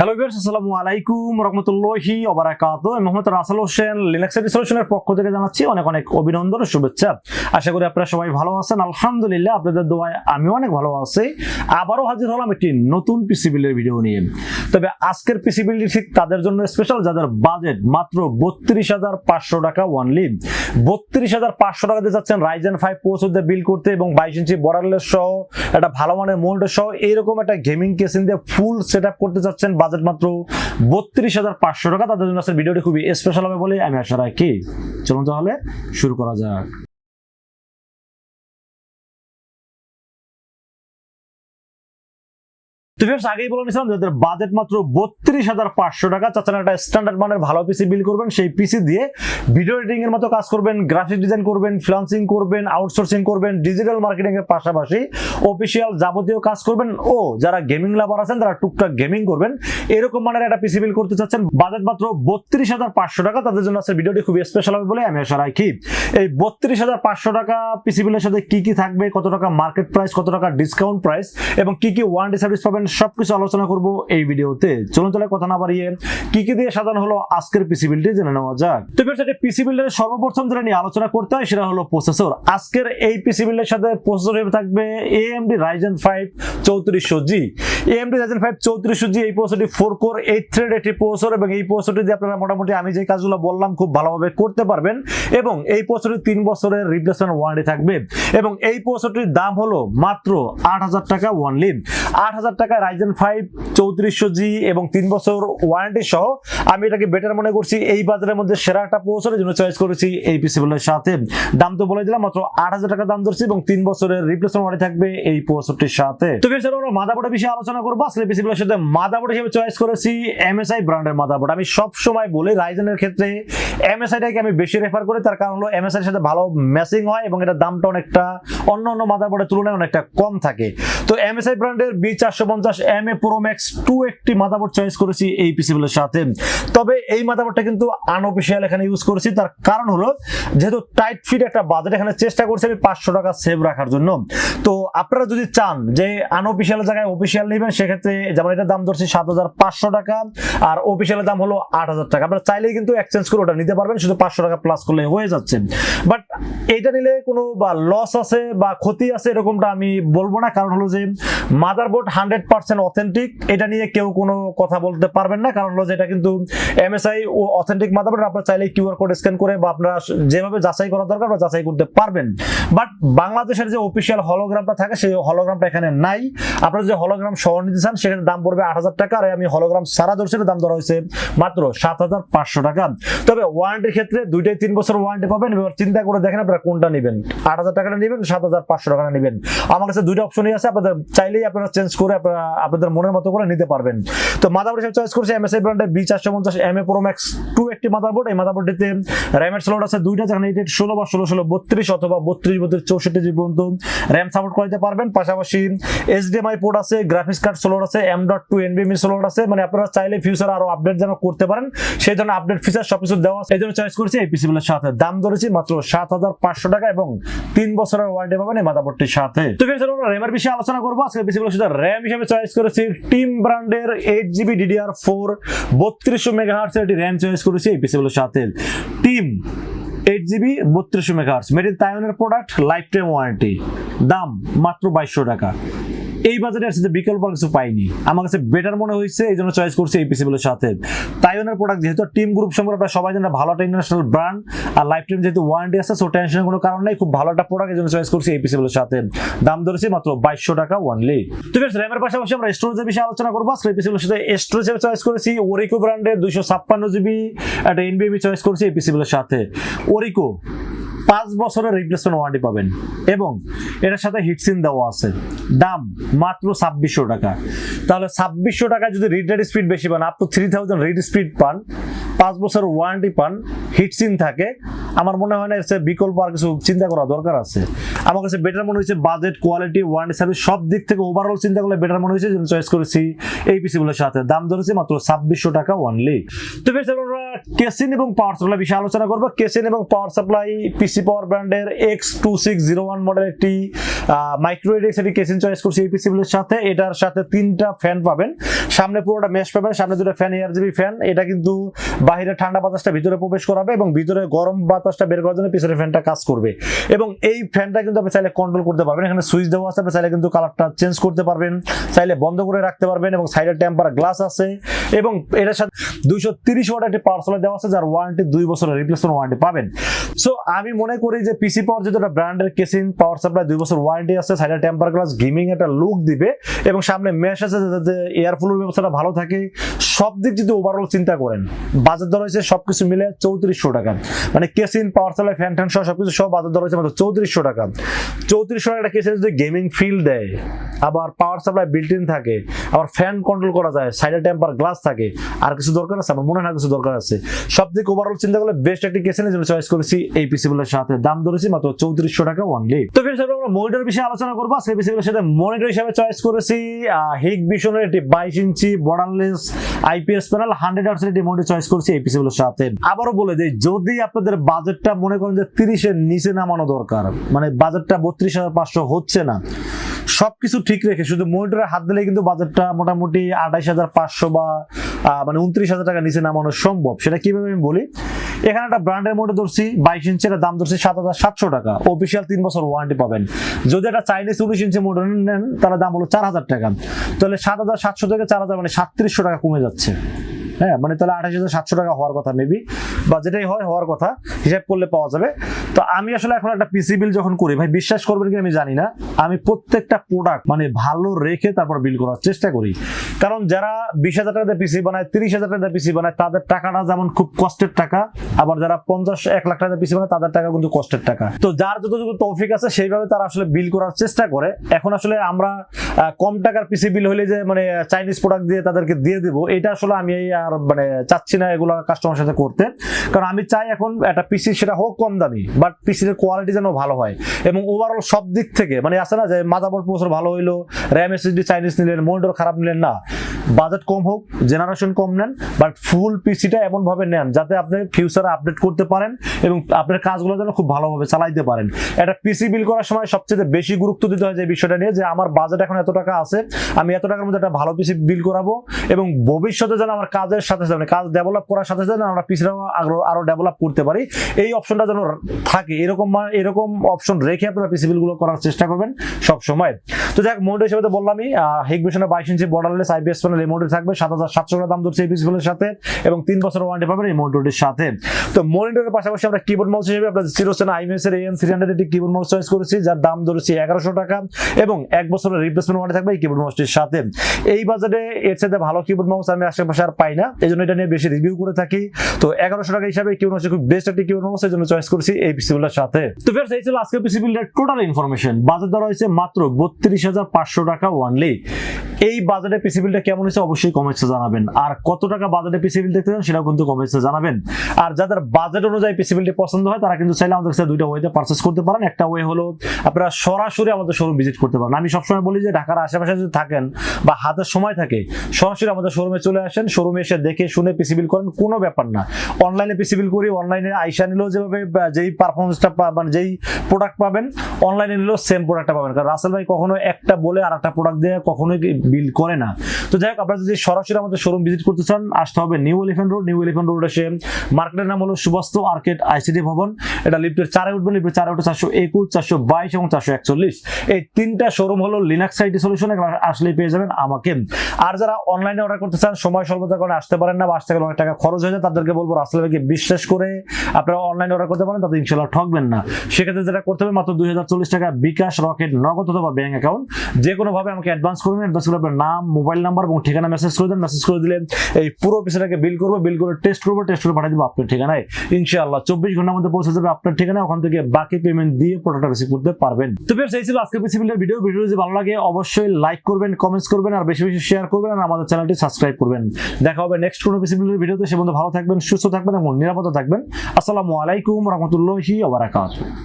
Hello viewers আসসালামু আলাইকুম রহমতুল্লাহি আমি মোহাম্মদ রাসেল হোসেন লিনাক্স সলিউশনের পক্ষ থেকে জানাচ্ছি অনেক অনেক অভিনন্দন ও শুভেচ্ছা। আশা করি আপনারা সবাই ভালো আছেন। আলহামদুলিল্লাহ, আপনাদের দোয়ায় আমিও অনেক ভালো আছি। আবারও হাজির হলাম একটি নতুন পিসি বিলের ভিডিও নিয়ে। তবে আজকের পিসি বিলটি ঠিক তাদের জন্য স্পেশাল যাদের বাজেট মাত্র বত্রিশ হাজার পাঁচশো টাকা ওয়ানলি বত্রিশ হাজার পাঁচশো টাকা দিয়ে যাচ্ছেন রাইজেন ফাইভ প্রসেসর বিল করতে এবং বাইশ ইঞ্চি বর্ডারলেস সহ, একটা ভালো মানের মোল্ড সহ, এইরকম একটা গেমিং কেসিং দিয়ে ফুল সেট করতে চাচ্ছেন বাজেট মাত্র বত্রিশ হাজার পাঁচশো টাকা। তাদের জন্য ভিডিওটি খুবই স্পেশাল হবে বলে আমি আশা রাখি। চলুন তাহলে শুরু করা যাক। তো ভিউয়ার্স আগেই বলে নিয়েছিলাম যাদের বাজেট মাত্র বত্রিশ হাজার পাঁচশো টাকা। চাচ্ছেন একটা স্ট্যান্ডার্ড মানের ভালো পিসি বিল করবেন, সেই পিসি দিয়ে ভিডিও এডিটিং এর মতো কাজ করবেন গ্রাফিক ডিজাইন করবেন ফ্রিলান্সিং করবেন আউটসোর্সিং করবেন ডিজিটাল মার্কেটিং এর পাশাপাশি অফিসিয়াল যাবতীয় কাজ করবেন। ও, যারা গেমিং লাভার আছেন, তারা টুকটাক গেমিং করবেন। এরকম মানের একটা পিসি বিল করতে চাচ্ছেন বাজেট মাত্র বত্রিশ হাজার পাঁচশো টাকা। তাদের জন্য আজকের ভিডিওটি খুবই স্পেশাল হবে বলে আমি আশা রাখি। এই বত্রিশ হাজার পাঁচশো টাকা পিসি বিলের সাথে কি কি থাকবে, কত টাকা মার্কেট প্রাইস কত টাকা ডিসকাউন্ট প্রাইস এবং কি কি ওয়ারেন্টি সার্ভিস পাবেন সবকিছু আলোচনা করব এই ভিডিওতে। চলুন চলে কথা না বাড়িয়ে কি কি দিয়ে সাজানো হলো আজকের পিসি বিলটি জেনে নেওয়া যাক। তো সেটা পিসি বিল্ডের সর্বপ্রথম যেটা নিয়ে আলোচনা করতে হয় সেটা হলো প্রসেসর আজকের এই পিসি বিল্ডের সাথে প্রসেসর থাকবে এএমডি রাইজেন ফাইভ চৌত্রিশশো জি এএমডি রাইজেন ফাইভ চৌত্রিশশো জি এই প্রসেসরটি ফোর কোর এইট থ্রেড একটি প্রসেসর এবং এই প্রসেসরটি দিয়ে আপনারা মোটামুটি আমি যে কাজগুলো বললাম খুব ভালোভাবে করতে পারবেন। এবং এই প্রসেসরটি তিন বছরের রিপ্লেসমেন্ট ওয়ারেন্টি থাকবে। এবং এই প্রসেসরটির দাম হলো মাত্র আট হাজার টাকা ওয়ানলি আট হাজার টাকা রাইজেন ফাইভ চৌত্রিশশো জি এবং তিন বছর ওয়ারেন্টি সহ আমি এটাকে বেটার মনে করছি। এই বাজারের মধ্যে সেরা একটা প্রসেসরের জন্য চয়েস করেছি এই পিসিবলের সাথে। দাম তো বলে দিলাম, মাত্র আট হাজার টাকা দাম ধরছি এবং তিন বছরের রিপ্লেসমেন্ট ওয়ারেন্টি থাকবে এই প্রসেসরটির সাথে। তো এছাড়াও আমরা মাদাবোর্ডের বিষয়ে আলোচনা করব। আসলে পিসিবলের সাথে মাদাবোর্ড হিসেবে চয়েস করেছি এমএসআই ব্র্যান্ডের মাদাবোর্ড আমি সব সময় বলি রাইজেনের ক্ষেত্রে এমএসআইটাকে আমি বেশি রেফার করি, তার কারণ হলো এমএসআই এর সাথে ভালো ম্যাচিং হয় এবং এটার দামটা অনেকটা অন্য অন্য মাদাবোর্ডের তুলনায় অনেকটা কম থাকে। তো এমএসআই ব্র্যান্ডের বি চারশো পঞ্চাশ M A pro max two একটি মাদাবোর্ড চয়েস করেছি এই পিসিবলের সাথে। তবে এই মাদাবোর্ডটা কিন্তু আনঅফিসিয়াল এখানে ইউজ করেছি। তার কারণ হলো, যেহেতু টাইট ফিট একটা বাজেট এখানে চেষ্টা করছি আমি পাঁচশো টাকা সেভ রাখার জন্য। তো আপনারা যদি চান যে আনঅফিসিয়াল জায়গায় অফিসিয়াল নেবেন, সেক্ষেত্রে যেমন এটার দাম ধরছি সাত হাজার পাঁচশো টাকা, আর অফিসিয়ালের দাম হলো আট হাজার টাকা। আপনারা চাইলেই কিন্তু এক্সচেঞ্জ করে ওটা নিতে পারবেন, শুধু পাঁচশো টাকা প্লাস করলে হয়ে যাচ্ছে। বাট এইটা নিলে কোনো বা লস আছে বা ক্ষতি আছে এরকমটা আমি বলব না। কারণ হলো যে মাদারবোর্ড হান্ড্রেড পার্সেন্ট অথেন্টিক এটা নিয়ে কেউ কোনো কথা বলতে পারবেন না, কারণ হলো যে এটা কিন্তু এমএসআই ও অথেন্টিক মাদারবোর্ড আপনারা চাইলে কিউআর কোড স্ক্যান করে বা আপনারা যেভাবে যাচাই করা দরকার বা যাচাই করতে পারবেন। বাট বাংলাদেশের যে অফিসিয়াল হলোগ্রামটা থাকে, সেই হলোগ্রামটা এখানে নাই। আপনারা যে হলোগ্রাম সহ নিতে চান, সেখানে দাম পড়বে আট হাজার টাকা, আর আমি হলোগ্রাম সারা দর্শনের দাম ধরা হয়েছে মাত্র সাত হাজার পাঁচশো টাকা। তবে ওয়ারেন্টির ক্ষেত্রে দুইটাই তিন বছর ওয়ারেন্টি পাবেন, এবার চিন্তা করে দেখেন আপনারা কোনটা নেবেন। আট হাজার টাকাটা নেবেন, সাত হাজার পাঁচশো টাকাটা নেবেন। আমার কাছে দুইটা অপশনই আছে, আপনাদের চাইলেই আপনারা চেঞ্জ করে আপনারা আপনাদের মনের মতো করে নিতে পারবেন। তো মাদারবোর্ড হিসেবে চয়েস করছি এমএসআই ব্র্যান্ডের বি চারশো পঞ্চাশ M A pro max two একটি মাদারবোর্ড এই মাদারবোর্ডটিতে র্যামের স্লট আছে দুইটা যেখানে এইট ষোলো বা ষোলো ষোলো, বত্রিশ অথবা বত্রিশ বত্রিশ, চৌষট্টি জি পর্যন্ত র্যাম সাপোর্ট করতে পারবেন। পাশাপাশি এইচডিএমআই পোর্ট আছে গ্রাফিক্স কার্ড স্লট আছে এম ডট টু এনবিএমই স্লট আছে। মানে আপনারা চাইলে ফিউচার আরও আপডেট যেন করতে পারেন, সেই জন্য আপডেট ফিচার সবকিছু দেওয়া আছে। এই জন্য চয়েস করেছি এই পিসিবিলের সাথে। দাম ধরেছি মাত্র সাত হাজার পাঁচশো টাকা এবং তিন বছরের ওয়ারেন্টি পাবেন এই মাদাবোর্ডটির সাথে। তো ফিউচার আমরা র্যামের বিষয়ে আলোচনা করব। আজকে পিসিবিলের সাথে র্যাম হিসেবে চয়েস করেছি টিম ব্র্যান্ডের এইট জিবি ডিডিআর ফোর বত্রিশশো মেগাহার্স এটি র্যাম চয়েস করেছি এই পিসেগুলোর সাথে। টিম এইট জিবি বত্রিশশো মেগাহার্স মেড ইন তাইওয়ানের প্রোডাক্ট লাইফ টাইম ওয়ারেন্টি দাম, মাত্র বাইশশো টাকা। এই বাজারে আসলে বিকল্প কিছু পাইনি। আমার কাছে বেটার মনে হয়েছে, এই জন্য চয়েস করছি এই পিসিবলের সাথে। তাইওয়ানের প্রোডাক্ট যেহেতু টিম গ্রুপ সম্পর্কে আপনারা সবাই জানেন, ভালো একটা ইন্টারন্যাশনাল ব্র্যান্ড আর লাইফ টাইম যেহেতু ওয়ারেন্টি আছে সো টেনশনের কোনো কারণ নেই, খুব ভালো একটা প্রোডাক্ট এই জন্য চয়েস করছি এই পিসিবলের সাথে। দাম ধরেছে মাত্র বাইশশো টাকা ওয়ানলি তো বেশ র্যামের পাশাপাশি আমরা স্টোরেজের বিষয়ে আলোচনা করব। আজকে পিসিবলের সাথে স্টোরেজ চয়েস করেছি ওরিকো ব্র্যান্ডের দুইশো ছাপ্পান্ন জিবি একটা এনবিএবি চয়েস করেছি এই পিসিবলের সাথে। ওরিকো পাঁচ বছরের রিপ্লেসমেন্ট ওয়ারেন্টি পাবেন। এবং এটার সাথে হিটসিন দেওয়া আছে। দাম মাত্র ছাব্বিশশো টাকা। তাহলে ছাব্বিশশো টাকা যদি রিড রেড স্পিড বেশি পান up to three thousand read speed পান, পাঁচ বছর ওয়ারেন্টি পান হিটসিন থাকে আমার মনে হয় না চেয়ে বিকল্প আর কিছু চিন্তা করা দরকার আছে। আমার কাছে বেটার মনে হয়েছে বাজেট কোয়ালিটি ওয়ারেন্টি সার্ভিস সব দিক থেকে ওভারঅল চিন্তা করলে বেটার মনে হয়েছে চয়েস করেছি এই পিসিগুলোর সাথে। দাম ধরেছি মাত্র ছাব্বিশশো টাকা অনলি তো বেশ আমরা কেসিন এবং পাওয়ার সাপ্লাই বিষয়ে আলোচনা করব। কেসিন এবং পাওয়ার সাপ্লাই পিসি পাওয়ার ব্র্যান্ডের X two six zero one model একটি মাইক্রো এডিক্স একটি কেসিন চয়েস করছি এই পিসিগুলোর সাথে। এটার সাথে তিনটা ফ্যান পাবেন। সামনে পুরোটা মেশ পাবেন, সামনে দুটো ফ্যান এয়ার জিবি ফ্যান এটা কিন্তু বাইরে ঠান্ডা বাতাসটা ভিতরে প্রবেশ করাবে এবং ভিতরে গরম বাতাসটা বের করার জন্য পিছনের ফ্যানটা কাজ করবে। এবং এই ফ্যানটা কিন্তু আপনি চাইলে কন্ট্রোল করতে পারবেন। এখানে সুইচ দেওয়া আছে, আপনি চাইলে কিন্তু কালারটা চেঞ্জ করতে পারবেন। চাইলে বন্ধ করে রাখতে পারবেন এবং সাইডের টেম্পার গ্লাস আছে। এবং এটার সাথে দুইশো তিরিশ ওয়াট একটি পাওয়ার সাপ্লাই দেওয়া আছে, যার ওয়ারেন্টি দুই বছরের রিপ্লেসমেন্ট ওয়ারেন্টি পাবেন। সো আমি মনে করি যে পিসি পাওয়ার যেহেতু একটা ব্র্যান্ডের কেসিং পাওয়ার সাপ্লাই দুই বছর ওয়ারেন্টি আছে সাইডের টেম্পার গ্লাস গেমিং একটা লুক দিবে এবং সামনে মেশ আছে, যাতে এয়ার ফ্লোর ব্যবস্থাটা ভালো থাকে। সব দিক যদি ওভারঅল চিন্তা করেন, বাজার দর হয়েছে সবকিছু মিলে চৌত্রিশশো টাকা। মানে কেসিন পাওয়ার সাপ্লাই ফ্যান ট্যান সহ সবকিছু সব বাজার দর হয়েছে মাত্র চৌত্রিশশো টাকা। চৌত্রিশশো টাকা একটা কেসিন যদি গেমিং ফিল দেয়, আবার পাওয়ার সাপ্লাই বিল্ট ইন থাকে, আবার ফ্যান কন্ট্রোল করা যায় সাইডে টেম্পার গ্লাস থাকে, আর কিছু দরকার আছে? আমার মনে হয় কিছু দরকার আছে। সব দিক ওভারঅল চিন্তা করলে বেস্ট একটি কেসিনের জন্য চয়েস করেছি এই পিসিগুলোর সাথে। দাম ধরেছি মাত্র চৌত্রিশশো টাকা অনলি তো ফ্রেন্ডস আমরা মনিটর বিষয়ে আলোচনা করব। সেই পিসিগুলোর সাথে মনিটর হিসাবে চয়েস করেছি হিগ ভিশনের একটি বাইশ inch borderless IPS panel hundred hertz একটি মনিটর চয়েস করেছি এই পিসিগুলোর সাথে। আবারও বলে দিই, যদি আপনাদের বাজেটটা মনে করেন যে তিরিশের নিচে নামানো দরকার। মানে বাজেটটা বত্রিশ হাজার পাঁচশো হচ্ছে না। সবকিছু ঠিক রেখে, শুধু মনিটরে হাত দিলে কিন্তু বাজেটটা মোটামুটি আঠাইশ হাজার পাঁচশো বা মানে উনত্রিশ হাজার টাকা নিচে নামানো সম্ভব। সেটা কীভাবে আমি বলি? এখানে একটা ব্র্যান্ডের মধ্যে ধরছি, বাইশ ইঞ্চের দাম ধরছি সাত হাজার সাতশো টাকা। অফিসিয়াল তিন বছর ওয়ারেন্টি পাবেন। যদি একটা চাইনিজ উনিশ ইঞ্চি মোটর নেন তার দাম হলো চার হাজার টাকা। তাহলে সাত হাজার সাতশো থেকে চার হাজার মানে সাতত্রিশশো টাকা কমে যাচ্ছে। হ্যাঁ মানে তাহলে আঠাশ হাজার সাতশো টাকা হওয়ার কথা মেবি বা যেটাই হয়, হওয়ার কথা। হিসাব করলে পাওয়া যাবে। তো আমি আসলে এখন একটা পিসি বিল যখন করি, ভাই বিশ্বাস করবেন কি আমি জানি না, আমি প্রত্যেকটা প্রোডাক্ট মানে ভালো রেখে তারপর বিল করার চেষ্টা করি। কারণ যারা বিশ হাজার টাকা পিসি বানায়, তিরিশ হাজার টাকা পিসি বানায়, তাদের টাকাটা যেমন খুব কষ্টের টাকা, আবার যারা পঞ্চাশ, এক লাখ টাকা পিসি বানায়, তাদের টাকা কিন্তু কষ্টের টাকা। তো যার যতটুকু তৌফিক আছে, সেইভাবে তারা আসলে বিল করার চেষ্টা করে। এখন আসলে আমরা কম টাকার পিসি বিল হলে যে মানে চাইনিজ প্রোডাক্ট দিয়ে তাদেরকে দিয়ে দিব, এটা আসলে আমি আর মানে চাচ্ছি না এগুলো কাস্টমার সাথে করতে। কারণ আমি চাই এখন একটা পিসি সেটা হোক কম দামি বাট পিসির কোয়ালিটি যেন ভালো হয়। এবং ওভারঅল সব দিক থেকে মানে আছে না যে মাদাবোর্ড প্রসেসর ভালো হইল র্যাম এসএসডি চাইনিজ নিলেন মনিটর খারাপ নিলেন, না। বাজেট কম হোক জেনারেশন কম নেন বাট ফুল পিসিটা এমন ভাবে নেন যাতে আপনি ফিউচারে আপডেট করতে পারেন এবং আপনার কাজগুলো যেন খুব ভালোভাবে চালাইতে পারেন। একটা পিসি বিল করার সময় সবচেয়ে বেশি গুরুত্ব দিতে হয় যে বিষয়টা নিয়ে যে আমার বাজেট এখন এত টাকা আছে, আমি এত টাকার মধ্যে একটা ভালো পিসি বিল করাবো এবং ভবিষ্যতে যেন আমার কাজের সাথে সাথে মানে কাজ ডেভেলপ করার সাথে সাথে আমরা পিসিটা আরও ডেভেলপ করতে পারি, এই অপশনটা যেন থাকে। এরকম এরকম অপশন রেখে আপনারা পিসি বিলগুলো করার চেষ্টা করবেন সব সময় তো যাক মোড হিসেবে তো বললামই হেক বিশনে বাইশ ইঞ্চি বর্ডারলেস আইপিএস প্যানেল এই মোডে থাকবে, সাত হাজার সাতশো টাকা দাম ধরছে এই পিসি সাথে, এবং তিন বছর ওয়ারেন্টি পাবেন এই মনিটরটির সাথে। তো মনিটরের পাশাপাশি আমরা কিবোর্ড মাউস হিসেবে আপনাদের চিরোসেন আইএমএস এর এন থ্রি হান্ড্রেড একটি কিবোর্ড মাউস চয়েস করেছি, যার দাম ধরেছি এগারোশো টাকা, এবং এক বছরের রিপ্লেসমেন্ট ওয়ারেন্টি থাকবে এই কিবোর্ড মাউসটির সাথে। এই বাজারে এর সাথে ভালো কিবোর্ড মাউস আমি আশেপাশে আর পাই না এই জন্য এটা নিয়ে বেশি রিভিউ করে থাকি। তো এগারোশো টাকা হিসাবে কিবোর্ড মাউস খুব বেস্ট একটি কিবোর্ড মাউস এই জন্য চয়েস করেছি এই পিসি বিলের সাথে। তো ফের এই ছিল আজকের পিসি বিলের টোটাল ইনফরমেশন বাজার দর হয়েছে মাত্র বত্রিশ হাজার পাঁচশো টাকা ওয়ানলি এই বাজারে পিসি বিলটা কেমন হয়েছে অবশ্যই কমেন্টসে জানাবেন। আর কত টাকা বাজারে পিসি বিল দেখতে চান সেটাও কিন্তু কমেন্টসে জানাবেন। আর যাদের বাজেট অনুযায়ী পিসি বিলটি পছন্দ হয়, তারা কিন্তু চাইলে আমাদের কাছে দুইটা ওয়েতে পারচেস করতে পারেন। একটা ওয়ে হলো আপনারা সরাসরি আমাদের শোরুম ভিজিট করতে পারেন। আমি সবসময় বলি যে ঢাকার আশেপাশে যদি থাকেন বা হাতের সময় থাকে, সরাসরি আমাদের শোরুমে চলে আসেন। শোরুমে এসে দেখে শুনে পিসিবিল করেন, কোনো ব্যাপার না। অনলাইনে পিসি বিল করি অনলাইনে আইসা নিলেও যেভাবে যেই পারফরমেন্সটা মানে যেই প্রোডাক্ট পাবেন অনলাইনে নিলেও সেম প্রোডাক্টটা পাবেন। কারণ রাসেল ভাই কখনো একটা বলে আর একটা প্রোডাক্ট দিয়ে কখনোই বিল করে না। তো যাই হোক, আপনারা যদি সরাসরি আমাদের শোরুম ভিজিট করতে চান, আসতে হবে New Elephant Road New Elephant Road এসে মার্কেটের নাম হলো সুবাস্ত আর্কেট আইসিডি ভবন। এটা লিফটের চারে উঠবেন লিফটের চারে উঠে চারশো একুশ, চারশো বাইশ এবং চারশো একচল্লিশ। এই তিনটা শোরুম হলো লিনাক্স সাইটি সলিউশন আসলেই পেয়ে যাবেন আমাকে। আর যারা অনলাইনে অর্ডার করতে চান, সময় স্বল্পতার কারণে আসতে পারেন না, বা আসতে গেলে অনেক টাকা খরচ হয়ে যায়, তাদেরকে বলব রাসেল ভাইকে বিশ্বাস করে আপনারা অনলাইনে অর্ডার করতে পারেন, তাতে ইনশাল্লাহ ঠকবেন না। সেক্ষেত্রে যেটা করতে হবে, মাত্র দুই হাজার চল্লিশ টাকা বিকাশ রকেট নগদ অথবা ব্যাংক অ্যাকাউন্ট যে কোনো ভাবে আমাকে অ্যাডভান্স করবেন অ্যাডভান্স করে আপনার নাম মোবাইল নাম্বার এবং ঠিকানা মেসেজ করে দেন মেসেজ করে দিলে এই পুরো পিসিটাকে বিল করব বিল করে টেস্ট করব টেস্ট করে পাঠিয়ে দেবো আপনার ঠিকানায়। ইনশাআল্লাহ চব্বিশ ঘণ্টার মধ্যে পৌঁছে যাবে আপনার ঠিকানায়, ওখান থেকে বাকি পেমেন্ট দিয়ে প্রোডাক্টটা রিসিভ করতে পারবেন। তো বেশ এই ছিল আজকে পিসি বিলের ভিডিও ভিডিও যদি ভালো লাগে, অবশ্যই লাইক করবেন কমেন্টস করবেন, আর বেশি বেশি শেয়ার করবেন, আর আমাদের চ্যানেলটি সাবস্ক্রাইব করবেন। দেখা হবে নেক্সট কোনো পিসি বিলের ভিডিওতে সে বন্ধু ভালো থাকবেন, সুস্থ থাকবেন এবং নিরাপদে থাকবেন। আসসালামু আলাইকুম রহমতুল্লাহি ওবারাকাতুহু